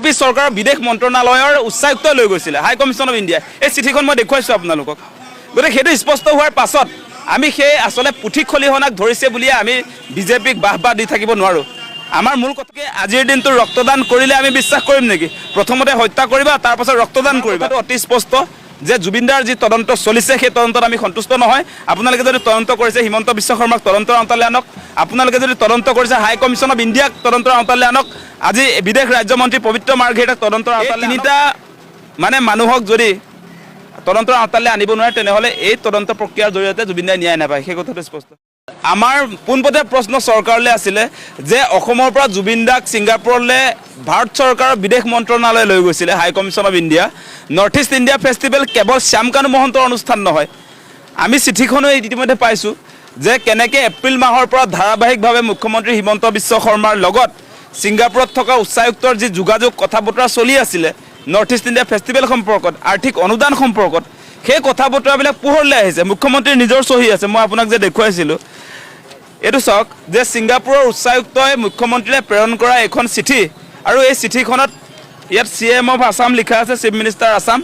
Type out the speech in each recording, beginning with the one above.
BJP চৰকাৰৰ বিদেশ মন্ত্ৰণালয়ৰ উচ্চায়ুক্ত লৈ গৈছিলে হাই কমিশ্যন অফ ইণ্ডিয়া এই চিঠিখন মই দেখুৱাইছোঁ আপোনালোকক গতিকে সেইটো স্পষ্ট হোৱাৰ পাছত আমি সেই আচলতে পুথি খলিহনাক ধৰিছে বুলিয়ে আমি বিজেপিক বাহ বাহ দি থাকিব নোৱাৰোঁ আমাৰ মূল কথাকে আজিৰ দিনটো ৰক্তদান কৰিলে আমি বিশ্বাস কৰিম নেকি প্ৰথমতে হত্যা কৰিবা তাৰপাছত ৰক্তদান কৰিবা অতি স্পষ্ট যে জুবিনদাৰ যি তদন্ত চলিছে সেই তদন্তত আমি সন্তুষ্ট নহয়। আপোনালোকে যদি তদন্ত কৰিছে হিমন্ত বিশ্ব শৰ্মাক তদন্তৰ আওতালৈ আনক। আপোনালোকে যদি তদন্ত কৰিছে হাই কমিশ্যন অফ ইণ্ডিয়াক তদন্তৰ আওতালৈ আনক। আজি বিদেশ ৰাজ্যমন্ত্ৰী পবিত্ৰ মাৰ্ঘেৰিটাক তদন্তৰ আওতালৈ তিনিটা মানে মানুহক যদি তদন্তৰ আওতালৈ আনিব নোৱাৰে তেনেহ'লে এই তদন্ত প্ৰক্ৰিয়াৰ জৰিয়তে জুবিনদাই ন্যায় নাপায়। সেই কথাটো স্পষ্ট। আমাৰ পোনপটীয়া প্ৰশ্ন চৰকাৰলৈ আছিলে যে অসমৰ পৰা জুবিন দাক ছিংগাপুৰলৈ ভাৰত চৰকাৰৰ বিদেশ মন্ত্ৰণালয় লৈ গৈছিলে high commission of India north east India festival কেৱল শ্যামকানু মহন্তৰ অনুষ্ঠান নহয়। আমি চিঠিখনো ইতিমধ্যে পাইছোঁ যে কেনেকৈ এপ্ৰিল মাহৰ পৰা ধাৰাবাহিকভাৱে মুখ্যমন্ত্ৰী হিমন্ত বিশ্ব শৰ্মাৰ লগত ছিংগাপুৰত থকা উচ্চায়ুক্তৰ যি যোগাযোগ কথা বতৰা চলি আছিলে নৰ্থ ইষ্ট ইণ্ডিয়া ফেষ্টিভেল সম্পৰ্কত, আৰ্থিক অনুদান সম্পৰ্কত, সেই কথা বতৰাবিলাক পোহৰলৈ আহিছে। মুখ্যমন্ত্ৰীৰ নিজৰ চহী আছে, মই আপোনাক যে দেখুৱাইছিলোঁ এইটো চাওক যে ছিংগাপুৰৰ উচ্চায়ুক্তই মুখ্যমন্ত্ৰীলৈ প্ৰেৰণ কৰা এখন চিঠি আৰু এই চিঠিখনত ইয়াত চি এম অফ আছাম লিখা আছে, চিফ মিনিষ্টাৰ আছাম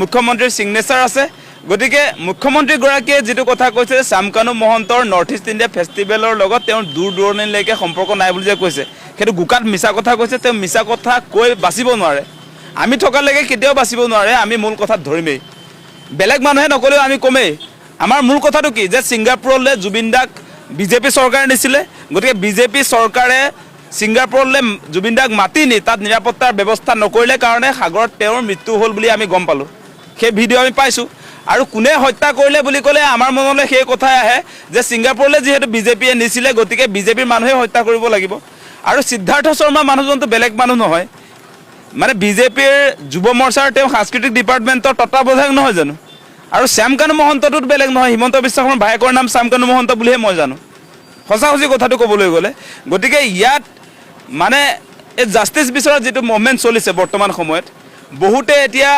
মুখ্যমন্ত্ৰীৰ ছিগনেচাৰ আছে। গতিকে মুখ্যমন্ত্ৰীগৰাকীয়ে যিটো কথা কৈছে যে শ্যামকানু মহন্তৰ নৰ্থ ইষ্ট ইণ্ডিয়া ফেষ্টিভেলৰ লগত তেওঁৰ দূৰ দূৰণিলৈকে সম্পৰ্ক নাই বুলি যে কৈছে। সেইটো গোকাত মিছা কথা কৈছে, তেওঁ মিছা কথা কৈ বাচিব নোৱাৰে। আমি থকালৈকে কেতিয়াও বাচিব নোৱাৰে, আমি মূল কথাত ধৰিমেই। বেলেগ মানুহে নক'লেও আমি কমেই। আমাৰ মূল কথাটো কি? যে ছিংগাপুৰলৈ জুবিন দাক বিজেপি চৰকাৰে নিছিলে, গতিকে বিজেপি চৰকাৰে ছিংগাপুৰলৈ জুবিন দাক মাতি নি, তাত নিৰাপত্তাৰ ব্যৱস্থা নকৰিলে কাৰণে সাগৰত তেওঁৰ মৃত্যু হ'ল বুলি আমি গম পালোঁ। সেই ভিডিঅ' আমি পাইছোঁ। আৰু কোনে হত্যা কৰিলে বুলি ক'লে আমাৰ মনলৈ সেই কথাই আহে যে ছিংগাপুৰলৈ যিহেতু বিজেপিয়ে নিছিলে, গতিকে বিজেপিৰ মানুহে হত্যা কৰিব লাগিব। আৰু সিদ্ধাৰ্থ শৰ্মা মানুহজনটো বেলেগ মানুহ নহয়। মানে বিজেপিৰ যুৱ মৰ্চাৰ তেওঁ সাংস্কৃতিক ডিপাৰ্টমেণ্টৰ তত্বাৱধায়ক নহয় জানো? আৰু শ্যামকানু মহন্তটোত বেলেগ নহয়, হিমন্ত বিশ্ব শৰ্মাৰ ভায়েকৰ নাম শ্যামকানু মহন্ত বুলিহে মই জানো। সঁচা সঁচি কথাটো ক'বলৈ গ'লে, গতিকে ইয়াত মানে এই জাষ্টিচ বিচৰাৰ যিটো মুভমেণ্ট চলিছে বৰ্তমান সময়ত, বহুতে এতিয়া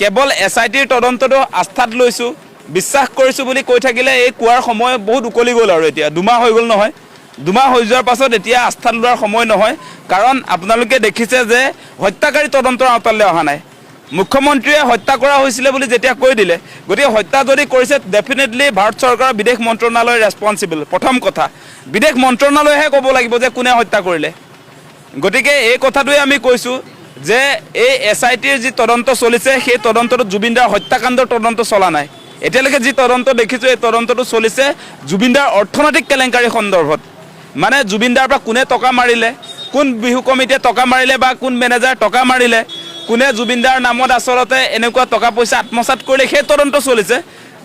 কেৱল এছ আই টিৰ তদন্তটো আস্থাত লৈছোঁ, বিশ্বাস কৰিছোঁ বুলি কৈ থাকিলে এই কোৱাৰ সময় বহুত উকলি গ'ল আৰু এতিয়া, দুমাহ হৈ গ'ল নহয়। দুমাহ হৈ যোৱাৰ পাছত এতিয়া আস্থাত লোৱাৰ সময় নহয়, কাৰণ আপোনালোকে দেখিছে যে হত্যাকাৰী তদন্তৰ আওতালৈ অহা নাই। মুখ্যমন্ত্ৰীয়ে হত্যা কৰা হৈছিলে বুলি যেতিয়া কৈ দিলে, গতিকে হত্যা যদি কৰিছে ডেফিনেটলি ভাৰত চৰকাৰৰ বিদেশ মন্ত্ৰণালয় ৰেছপনচিবল প্ৰথম কথা, বিদেশ মন্ত্ৰণালয়েহে ক'ব লাগিব যে কোনে হত্যা কৰিলে। গতিকে এই কথাটোৱে আমি কৈছোঁ যে এই এছ আই টিৰ যি তদন্ত চলিছে, সেই তদন্তটোত জুবিনদাৰ হত্যাকাণ্ডৰ তদন্ত চলা নাই। এতিয়ালৈকে যি তদন্ত দেখিছোঁ, এই তদন্তটো চলিছে জুবিনদাৰ অৰ্থনৈতিক কেলেংকাৰী সন্দৰ্ভত। মানে জুবিনদাৰ পৰা কোনে টকা মাৰিলে, কোন বিহু কমিটিয়ে টকা মাৰিলে বা কোন মেনেজাৰ টকা মাৰিলে কোনে জুবিনদাৰ নামত আচলতে এনেকুৱা টকা পইচা আত্মসাত কৰিলে সেই তদন্ত চলিছে।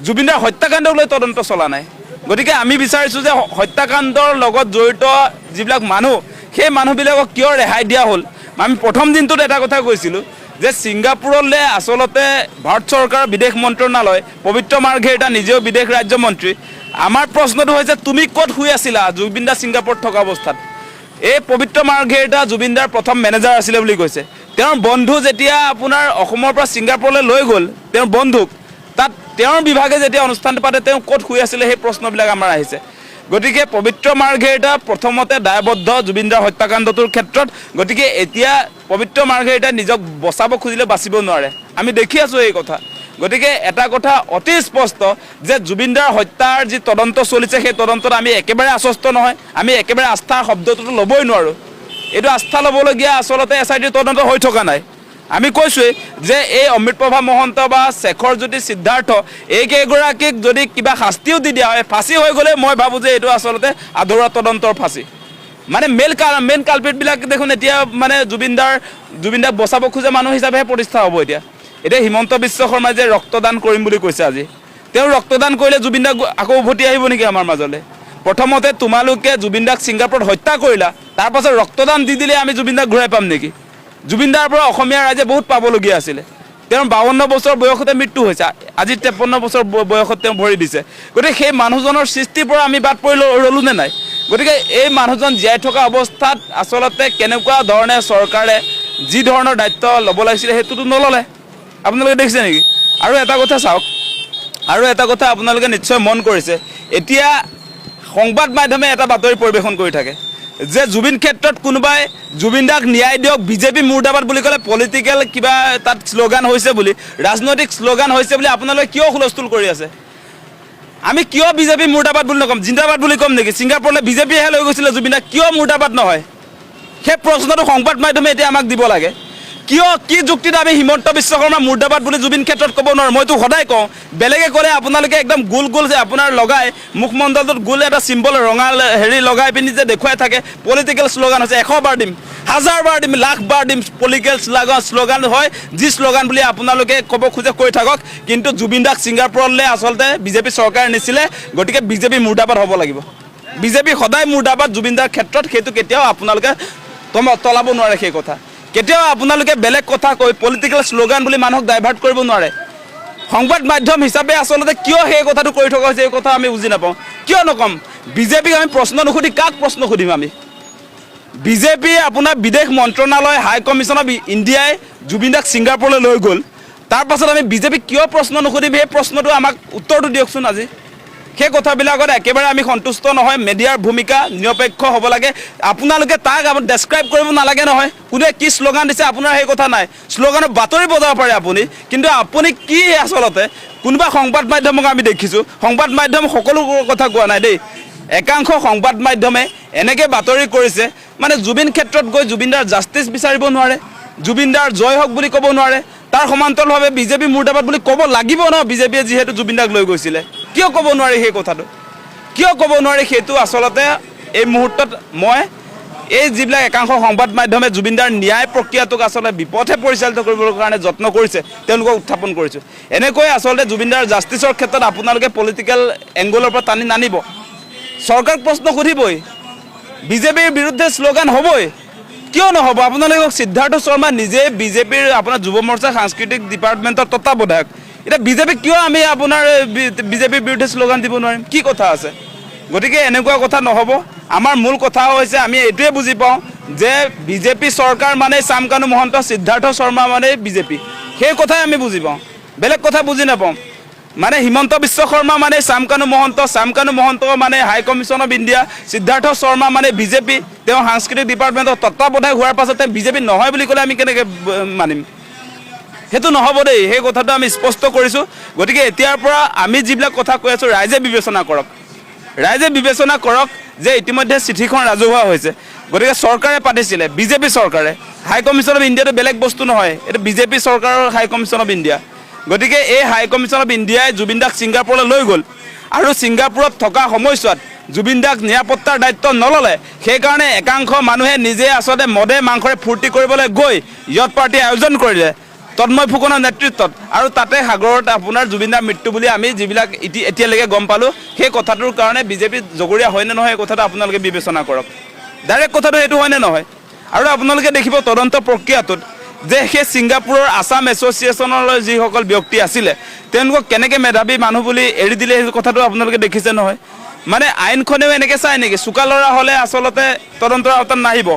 জুবিনদাৰ হত্যাকাণ্ডক লৈ তদন্ত চলা নাই। গতিকে আমি বিচাৰিছোঁ যে হত্যাকাণ্ডৰ লগত জড়িত যিবিলাক মানুহ, সেই মানুহবিলাকক কিয় ৰেহাই দিয়া হ'ল? আমি প্ৰথম দিনটোত এটা কথা কৈছিলোঁ যে ছিংগাপুৰলৈ আচলতে ভাৰত চৰকাৰৰ বিদেশ মন্ত্ৰণালয়, পবিত্ৰ মাৰ্ঘেৰিটা নিজেও বিদেশ ৰাজ্যমন্ত্ৰী আমাৰ প্ৰশ্নটো হৈছে, তুমি ক'ত শুই আছিলা জুবিন দা ছিংগাপুৰত থকা অৱস্থাত? এই পবিত্ৰ মাৰ্ঘেৰিটা জুবিনদাৰ প্ৰথম মেনেজাৰ আছিলে বুলি কৈছে। তেওঁৰ বন্ধু যেতিয়া আপোনাৰ অসমৰ পৰা ছিংগাপুৰলৈ লৈ গ'ল, তেওঁৰ বন্ধুক, তাত তেওঁৰ বিভাগে যেতিয়া অনুষ্ঠানটো পাতে, তেওঁ ক'ত শুই আছিলে সেই প্ৰশ্নবিলাক আমাৰ আহিছে। গতিকে পবিত্ৰ মাৰ্ঘেৰিটা প্ৰথমতে দায়বদ্ধ জুবিনদাৰ হত্যাকাণ্ডটোৰ ক্ষেত্ৰত, গতিকে এতিয়া পবিত্ৰ মাৰ্ঘেৰিটাই নিজক বচাব খুজিলে বাচিব নোৱাৰে। আমি দেখি আছোঁ এই কথা। গতিকে এটা কথা অতি স্পষ্ট যে জুবিনদাৰ হত্যাৰ যি তদন্ত চলিছে, সেই তদন্তত আমি একেবাৰে আশ্বস্ত নহয়। আমি একেবাৰে আস্থাৰ শব্দটোতো ল'বই নোৱাৰোঁ। এইটো আস্থা ল'বলগীয়া আচলতে এছ আই টিৰ তদন্ত হৈ থকা নাই। আমি কৈছোঁৱেই যে এই অমৃতপ্ৰভা মহন্ত বা শেখৰ জ্যোতি সিদ্ধাৰ্থ, এইকেইগৰাকীক যদি কিবা শাস্তিও দি দিয়া হয়, ফাঁচি হৈ গ'লে মই ভাবোঁ যে এইটো আচলতে আধৰুৱা তদন্তৰ ফাঁচি। মানে মেইন কা মেইন কালপিটবিলাক দেখোন এতিয়া মানে জুবিনদাৰ, জুবিনদাক বচাব খোজা মানুহ হিচাপেহে প্ৰতিষ্ঠা হ'ব এতিয়া। এতিয়া হিমন্ত বিশ্ব শৰ্মাই যে ৰক্তদান কৰিম বুলি কৈছে আজি, তেওঁ ৰক্তদান কৰিলে জুবিনদাক আকৌ উভতি আহিব নেকি আমাৰ মাজলৈ? প্ৰথমতে তোমালোকে জুবিনদাক ছিংগাপুৰত হত্যা কৰিলা তাৰপাছত ৰক্তদান দি দিলে আমি জুবিনদাক ঘূৰাই পাম নেকি? জুবিনদাৰ পৰা অসমীয়া ৰাইজে বহুত পাবলগীয়া আছিলে। তেওঁৰ বাৱন্ন বছৰ বয়সতে মৃত্যু হৈছে, আজি তেপন্ন বছৰ বয়সত তেওঁ ভৰি দিছে। গতিকে সেই মানুহজনৰ সৃষ্টিৰ পৰা আমি বাদ পৰি ল- ৰ'লো নে নাই? গতিকে এই মানুহজন জীয়াই থকা অৱস্থাত আচলতে কেনেকুৱা ধৰণে চৰকাৰে যি ধৰণৰ দায়িত্ব ল'ব লাগিছিলে সেইটোতো নল'লে। আপোনালোকে দেখিছে নেকি? আৰু এটা কথা চাওক, আৰু এটা কথা আপোনালোকে নিশ্চয় মন কৰিছে। এতিয়া সংবাদ মাধ্যমে এটা বাতৰি পৰিৱেশন কৰি থাকে। যে জুবিন ক্ষেত্ৰত কোনোবাই জুবিন দাক ন্যায় দিয়ক, বিজেপি মুৰ্দাবাদ বুলি ক'লে পলিটিকেল কিবা তাত শ্লোগান হৈছে বুলি, ৰাজনৈতিক শ্লোগান হৈছে বুলি আপোনালোকে কিয় হুলস্থুল কৰি আছে? আমি কিয় বিজেপি মুৰ্দাবাদ বুলি নক'ম, জিন্দাবাদ বুলি ক'ম নেকি? ছিংগাপুৰলৈ বিজেপিয়েহে লৈ গৈছিলে, জুবিন দাক কিয় মুৰ্দাবাদ নহয়? সেই প্ৰশ্নটো সংবাদ মাধ্যমে এতিয়া আমাক দিব লাগে। কিয়, কি যুক্তিত আমি হিমন্ত বিশ্ব শৰ্মা মুৰ্দাবাদ বুলি জুবিন ক্ষেত্ৰত ক'ব নোৱাৰোঁ? মইতো সদায় কওঁ, বেলেগে ক'লে আপোনালোকে একদম গোল গোল যে আপোনাৰ লগাই, মুখমণ্ডলটোত গোল এটা চিম্বল ৰঙা হেৰি লগাই পিনি যে দেখুৱাই থাকে পলিটিকেল হৈছে এশ বাৰ দিম হাজাৰ বাৰ দিম লাখ বাৰ দিম পলিটিকেল শ্লোগান শ্লোগান হয়, যি শ্লোগান বুলি আপোনালোকে ক'ব খোজে কৈ থাকক। কিন্তু জুবিন দাক ছিংগাপুৰলৈ আচলতে বিজেপি চৰকাৰে নিছিলে, গতিকে বিজেপি মুৰ্দাবাদ হ'ব লাগিব। বিজেপি সদায় মুৰ্দাবাদ জুবিনদাৰ ক্ষেত্ৰত সেইটো কেতিয়াও আপোনালোকে তলাব নোৱাৰে সেই কথা। কেতিয়াও আপোনালোকে বেলেগ কথা কৈ পলিটিকেল শ্লোগান বুলি মানুহক ডাইভাৰ্ট কৰিব নোৱাৰে। সংবাদ মাধ্যম হিচাপে আচলতে কিয় সেই কথাটো কৰি থকা হৈছে, এই কথা আমি বুজি নাপাওঁ। কিয় নক'ম? বিজেপিক আমি প্ৰশ্ন নুসুধি, কাক প্ৰশ্ন সুধিম আমি? বিজেপি আপোনাৰ বিদেশ মন্ত্ৰণালয় হাই কমিশ্যন অফ ইণ্ডিয়াই জুবিন দাক ছিংগাপুৰলৈ লৈ গ'ল। তাৰ পাছত আমি বিজেপিক কিয় প্ৰশ্ন নুসুধিম? সেই প্ৰশ্নটো আমাক উত্তৰটো দিয়কচোন আজি। সেই কথাবিলাকত একেবাৰে আমি সন্তুষ্ট নহয়, মেডিয়াৰ ভূমিকা নিৰপেক্ষ হ'ব লাগে। আপোনালোকে তাক ডেছক্ৰাইব কৰিব নালাগে নহয়। কোনে কি শ্লোগান দিছে, আপোনাৰ সেই কথা নাই। শ্লোগানৰ বাতৰি বজাব পাৰে আপুনি, কিন্তু আপুনি কি আচলতে, কোনোবা সংবাদ মাধ্যমক আমি দেখিছোঁ, সংবাদ মাধ্যম সকলো কথা কোৱা নাই দেই। একাংশ সংবাদ মাধ্যমে এনেকৈ বাতৰি কৰিছে মানে জুবিন ক্ষেত্ৰত গৈ জুবিনদাৰ জাষ্টিছ বিচাৰিব নোৱাৰে, জুবিনদাৰ জয় হওক বুলি ক'ব নোৱাৰে, তাৰ সমান্তৰালভাৱে বিজেপি মুৰ্দাবাদ বুলি ক'ব লাগিব ন, বিজেপিয়ে যিহেতু জুবিনদাক লৈ গৈছিলে। কিয় ক'ব নোৱাৰি সেই কথাটো? কিয় ক'ব নোৱাৰি সেইটো আচলতে এই মুহূৰ্তত মই এই যিবিলাক একাংশ সংবাদ মাধ্যমে জুবিনদাৰ ন্যায় প্ৰক্ৰিয়াটোক আচলতে বিপথে পৰিচালিত কৰিবৰ কাৰণে যত্ন কৰিছে, তেওঁলোকক উত্থাপন কৰিছোঁ। এনেকৈ আচলতে জুবিনদাৰ জাষ্টিছৰ ক্ষেত্ৰত আপোনালোকে পলিটিকেল এংগলৰ পৰা টানি নানিব। চৰকাৰক প্ৰশ্ন সুধিবই, বিজেপিৰ বিৰুদ্ধে শ্লোগান হ'বই। কিয় নহ'ব? আপোনালোকে সিদ্ধাৰ্থ শৰ্মা নিজে বিজেপিৰ আপোনাৰ যুৱ মৰ্চা সাংস্কৃতিক ডিপাৰ্টমেণ্টৰ তত্বাৱধায়ক। এতিয়া বিজেপিক কিয় আমি আপোনাৰ বিজেপিৰ বিৰুদ্ধে শ্লোগান দিব নোৱাৰিম? কি কথা আছে? গতিকে এনেকুৱা কথা নহ'ব। আমাৰ মূল কথা হৈছে, আমি এইটোৱে বুজি পাওঁ যে বিজেপি চৰকাৰ মানে চামকানু মহন্ত, সিদ্ধাৰ্থ শৰ্মা মানে বিজেপি। সেই কথাই আমি বুজি পাওঁ। বেলেগ কথা বুজি নাপাওঁ। মানে হিমন্ত বিশ্ব শৰ্মা মানে চামকানু মহন্ত চামকানু মহন্ত মানে high commission of India Siddhartha Sharma মানে বিজেপি। তেওঁ সাংস্কৃতিক ডিপাৰ্টমেণ্টৰ তত্বাৱধায়ক হোৱাৰ পাছতে বিজেপি নহয় বুলি ক'লে আমি কেনেকৈ মানিম? সেইটো নহ'ব দেই। সেই কথাটো আমি স্পষ্ট কৰিছোঁ। গতিকে এতিয়াৰ পৰা আমি যিবিলাক কথা কৈ আছোঁ, ৰাইজে বিবেচনা কৰক। ৰাইজে বিবেচনা কৰক যে ইতিমধ্যে চিঠিখন ৰাজহুৱা হৈছে। গতিকে চৰকাৰে পাতিছিলে, বিজেপি চৰকাৰে। হাই কমিশ্যন অফ ইণ্ডিয়াটো বেলেগ বস্তু নহয়। এইটো বিজেপি চৰকাৰৰ হাই কমিশ্যন অফ ইণ্ডিয়া গতিকে এই হাই কমিশ্যন অফ ইণ্ডিয়াই জুবিন দাক ছিংগাপুৰলৈ লৈ গ'ল। আৰু ছিংগাপুৰত থকা সময়ছোৱাত জুবিন দাক নিৰাপত্তাৰ দায়িত্ব নল'লে, সেইকাৰণে একাংশ মানুহে নিজে আচলতে মদে মাংসৰে ফূৰ্তি কৰিবলৈ গৈ য়ত পাৰ্টি আয়োজন কৰিলে। তন্ময় ফুকনৰ নেতৃত্বত। আৰু তাতে সাগৰত আপোনাৰ জুবিনদাৰ মৃত্যু বুলি আমি যিবিলাক এতিয়ালৈকে গম পালোঁ, সেই কথাটোৰ কাৰণে বিজেপি জগৰীয়া হয়নে নহয়, এই কথাটো আপোনালোকে বিবেচনা কৰক। ডাইৰেক্ট কথাটো সেইটো হয়নে নহয়? আৰু আপোনালোকে দেখিব তদন্ত প্ৰক্ৰিয়াটোত যে সেই ছিংগাপুৰৰ আছাম এছ'চিয়েশ্যনলৈ যিসকল ব্যক্তি আছিলে, তেওঁলোকক কেনেকৈ মেধাৱী মানুহ বুলি এৰি দিলে সেই কথাটো আপোনালোকে দেখিছে নহয়? মানে আইনখনেও এনেকৈ চাই নেকি? চোকা ল'ৰা হ'লে আচলতে তদন্তৰ আওতাত নাহিব।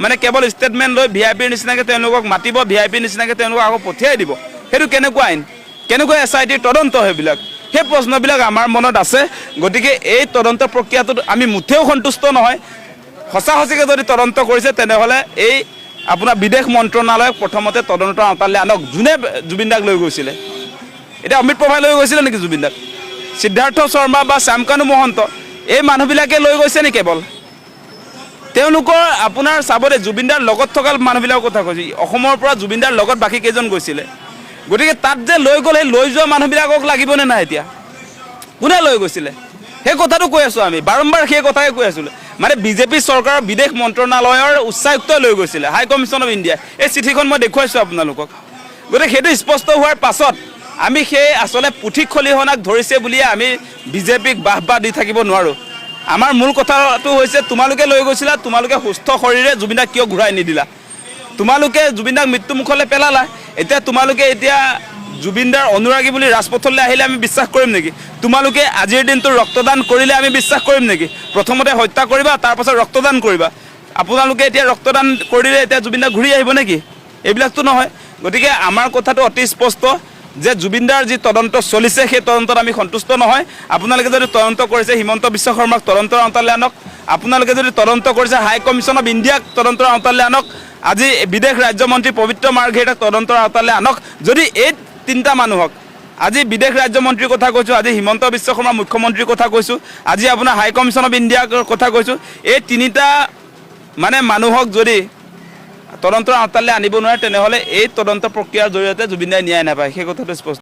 মানে কেৱল ষ্টেটমেণ্ট লৈ ভি আই পিৰ নিচিনাকৈ তেওঁলোকক মাতিব ভি আই পিৰ নিচিনাকৈ তেওঁলোকক আকৌ পঠিয়াই দিব। সেইটো কেনেকুৱা আইন? কেনেকুৱা এছ আই টিৰ তদন্ত সেইবিলাক? সেই প্ৰশ্নবিলাক আমাৰ মনত আছে। গতিকে এই তদন্ত প্ৰক্ৰিয়াটোত আমি মুঠেও সন্তুষ্ট নহয়। সঁচা সঁচিকৈ যদি তদন্ত কৰিছে, তেনেহ'লে এই আপোনাৰ বিদেশ মন্ত্ৰণালয়ক প্ৰথমতে তদন্তৰ আওতালৈ আনক, যোনে জুবিন দাক লৈ গৈছিলে। এতিয়া অমিত প্ৰভাই লৈ গৈছিলে নেকি জুবিন দাক? সিদ্ধাৰ্থ শৰ্মা বা শ্যামকানু মহন্ত, এই মানুহবিলাকে লৈ গৈছে নেকি কেৱল? তেওঁলোকৰ আপোনাৰ চাব দেই জুবিনদাৰ লগত থকা মানুহবিলাকৰ কথা কৈছোঁ। অসমৰ পৰা জুবিনদাৰ লগত বাকী কেইজন গৈছিলে। গতিকে তাত যে লৈ গ'ল, সেই লৈ যোৱা মানুহবিলাকক লাগিবনে নাই এতিয়া? কোনে লৈ গৈছিলে? সেই কথাটো কৈ আছোঁ আমি। বাৰম্বাৰ সেই কথাই কৈ আছিলোঁ। মানে বিজেপি চৰকাৰৰ বিদেশ মন্ত্ৰণালয়ৰ উচ্চায়ুক্তই লৈ গৈছিলে হাই কমিশ্যন অফ ইণ্ডিয়া এই চিঠিখন মই দেখুৱাইছোঁ আপোনালোকক। গতিকে সেইটো স্পষ্ট হোৱাৰ পাছত আমি সেই আচলতে পুথি খলিহনাক ধৰিছে বুলিয়ে আমি বিজেপিক বাহ বাহ দি থাকিব নোৱাৰোঁ। আমাৰ মূল কথাটো হৈছে, তোমালোকে লৈ গৈছিলা, তোমালোকে সুস্থ শৰীৰে জুবিনদাক কিয় ঘূৰাই নিদিলা? তোমালোকে জুবিনদাক মৃত্যুমুখলৈ পেলালা। এতিয়া তোমালোকে এতিয়া জুবিনদাৰ অনুৰাগী বুলি ৰাজপথলৈ আহিলে আমি বিশ্বাস কৰিম নেকি? তোমালোকে আজিৰ দিনটো ৰক্তদান কৰিলে আমি বিশ্বাস কৰিম নেকি? প্ৰথমতে হত্যা কৰিবা তাৰপাছত ৰক্তদান কৰিবা। আপোনালোকে এতিয়া ৰক্তদান কৰিলে এতিয়া জুবিনদা ঘূৰি আহিব নেকি? এইবিলাকতো নহয়। গতিকে আমাৰ কথাটো অতি স্পষ্ট। যে জুবিনদাৰ যি তদন্ত চলিছে, সেই তদন্তত আমি সন্তুষ্ট নহয়। আপোনালোকে যদি তদন্ত কৰিছে, হিমন্ত বিশ্ব শৰ্মাক তদন্তৰ আওতালৈ আনক। আপোনালোকে যদি তদন্ত কৰিছে, হাই কমিশ্যন অফ ইণ্ডিয়াক তদন্তৰ আওতালৈ আনক। আজি বিদেশ ৰাজ্যমন্ত্ৰী পবিত্ৰ মাৰ্ঘেৰিটাক তদন্তৰ আওতালৈ আনক। যদি এই তিনিটা মানুহক, আজি বিদেশ ৰাজ্যমন্ত্ৰীৰ কথা কৈছোঁ, আজি হিমন্ত বিশ্ব শৰ্মা মুখ্যমন্ত্ৰীৰ কথা কৈছোঁ, আজি আপোনাৰ হাই কমিশ্যন অফ ইণ্ডিয়াৰ কথা কৈছোঁ, এই তিনিটা মানে মানুহক যদি তদন্তৰ আওতালৈ আনিব নোৱাৰে, তেনেহ'লে এই তদন্ত প্ৰক্ৰিয়াৰ জৰিয়তে জুবিন দাই ন্যায় নাপায়। সেই কথাটো স্পষ্ট।